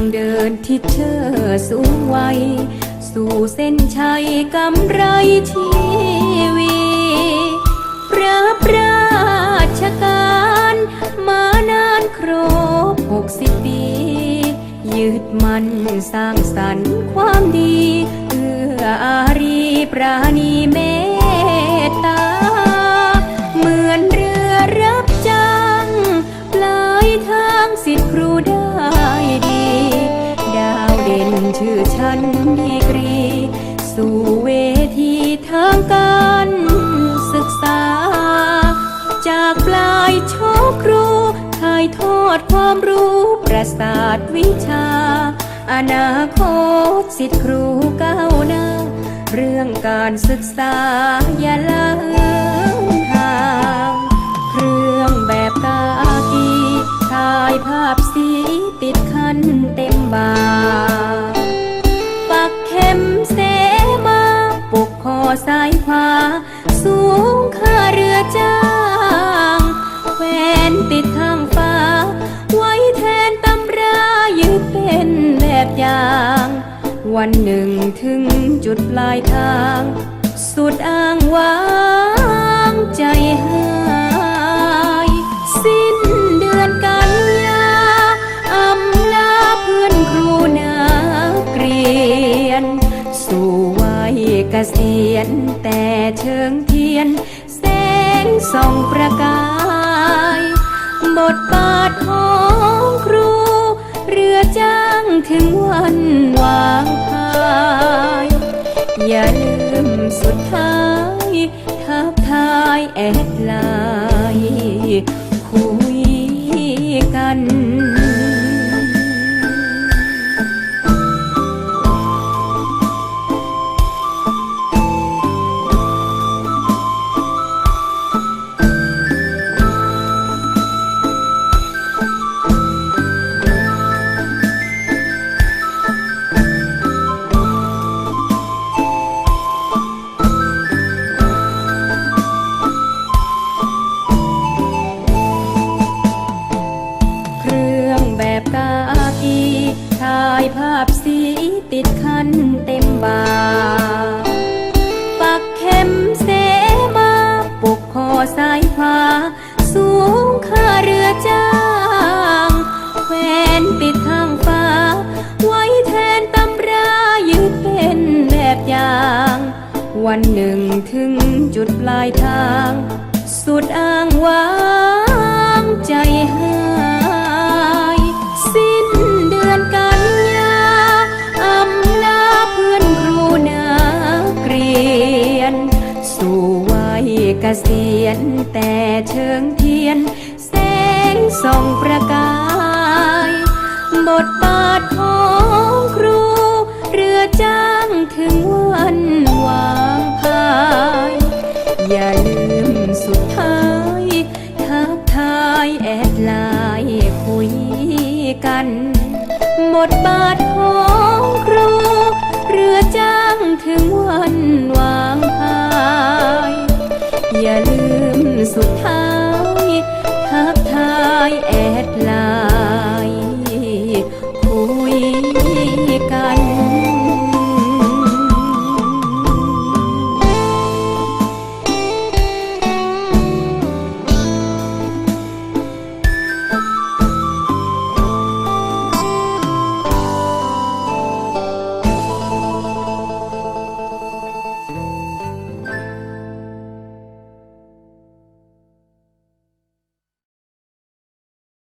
ที่เธอสูงวัย สู่เส้นชัยกำไรชีวีพระราชการมานานครบหกสิบปียึดมันสร้างสรรค์ความดี เอื้ออารีปราณีเม เวทีทางการศึกษา จากปลายโชคครูถ่ายทอดความรู้ประสาทวิชา อนาคตสิทธิครูก้าวหน้า เรื่องการศึกษาอย่าละเหิน ติดข้างฟ้า ไว้แทนตำรายึดเป็นแบบอย่าง วันหนึ่งถึงจุดปลายทาง สุดอ้างว้างใจหายสิ้นเดือนกันยาอำลาเพื่อนครูนักเรียน สู่วัยเกษียณแต่เชิงเทียน แสงส่องประกาย บทบาทของครู เรือจ้างถึงวันวาง เต็มบาปักเข็มเสมาปกคอซ้ายขวาสูงค่าเรือจ้างแขวนติดข้างฟ้า ไว้แทนตำรายึดเป็นแบบอย่าง วันหนึ่งถึงจุดปลายทาง สุดอ้างว้างใจหา ษียณแต่เชิงเทียน แสงส่องประกาย บทบาทของครู เรือจ้างถึงวันวางพาย อย่าลืมสุดท้ายทักทายแอดไลน์คุยกัน บทบาท การ